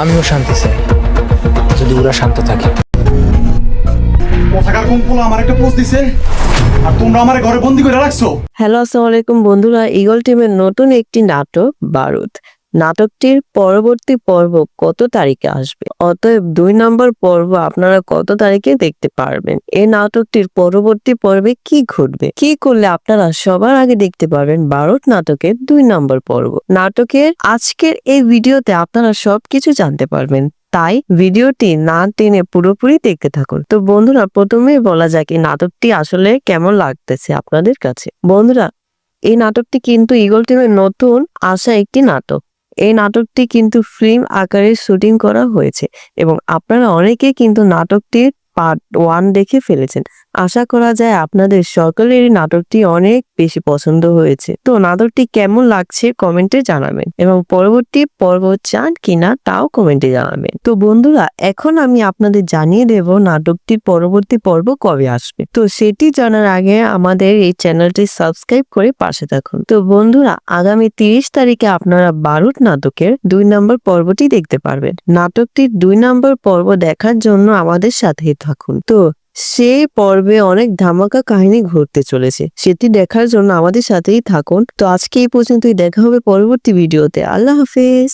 আমিও শান্তি চাই। যদি ওরা শান্ত থাকে। কোথাকার কোন আমার একটা পোস্ট দিছে আর তোমরা আমার ঘরে বন্দি করে রাখছো। হ্যালো আসসালামু আলাইকুম বন্ধুরা ইগল টিমের নতুন একটি নাটক বারুদ। নাটকটির পরবর্তী পর্ব কত তারিখে আসবে? অতএব দুই নম্বর পর্ব আপনারা কত তারিখে দেখতে পারবেন? এই নাটকটির পরবর্তী পর্বে কি ঘটবে? কি করলে আপনারা সবার আগে দেখতে পারবেন বারুদ নাটকের দুই নম্বর পর্ব? নাটকের আজকের এই ভিডিওতে আপনারা সবকিছু জানতে পারবেন। তাই ভিডিওটি না টেনে পুরোপুরি দেখতে থাকুন। তো বন্ধুরা, প্রথমেই বলা যাক এই নাটকটি আসলে কেমন লাগতেছে আপনাদের কাছে? বন্ধুরা, এই নাটকটি কিন্তু ইগল টিমের নতুন আসা একটি নাটক। এই নাটকটি কিন্তু ফিল্ম আকারে শুটিং করা হয়েছে এবং আপনারা অনেকে কিন্তু নাটকটির পার্ট ওয়ান দেখে ফেলেছেন। আশা করা যায় আপনাদের সকলের নাটকটি অনেক বেশি পছন্দ হয়েছে। তো নাটকটি কেমন লাগছে কমেন্টে জানাবেন এবং পরবর্তী পর্ব চান কিনা তাও কমেন্টে জানাবেন। তো বন্ধুরা, এখন আমি আপনাদের জানিয়ে দেব নাটকটির পরবর্তী পর্ব কবে আসবে। তো সেটি জানার আগে আমাদের এই চ্যানেলটি সাবস্ক্রাইব করে পাশে থাকুন। তো বন্ধুরা, আগামী তিরিশ তারিখে আপনারা বারুট নাটকের দুই নম্বর পর্বটি দেখতে পারবেন। নাটকটির দুই নম্বর পর্ব দেখার জন্য আমাদের সাথেই থাকুন। তো সে পর্বে অনেক ধামাকা কাহিনী ঘটতে চলেছে। সেটি দেখার জন্য আমাদের সাথেই থাকুন। তো আজকে এই পর্যন্তই। দেখা হবে পরবর্তী ভিডিওতে। আল্লাহ হাফেজ।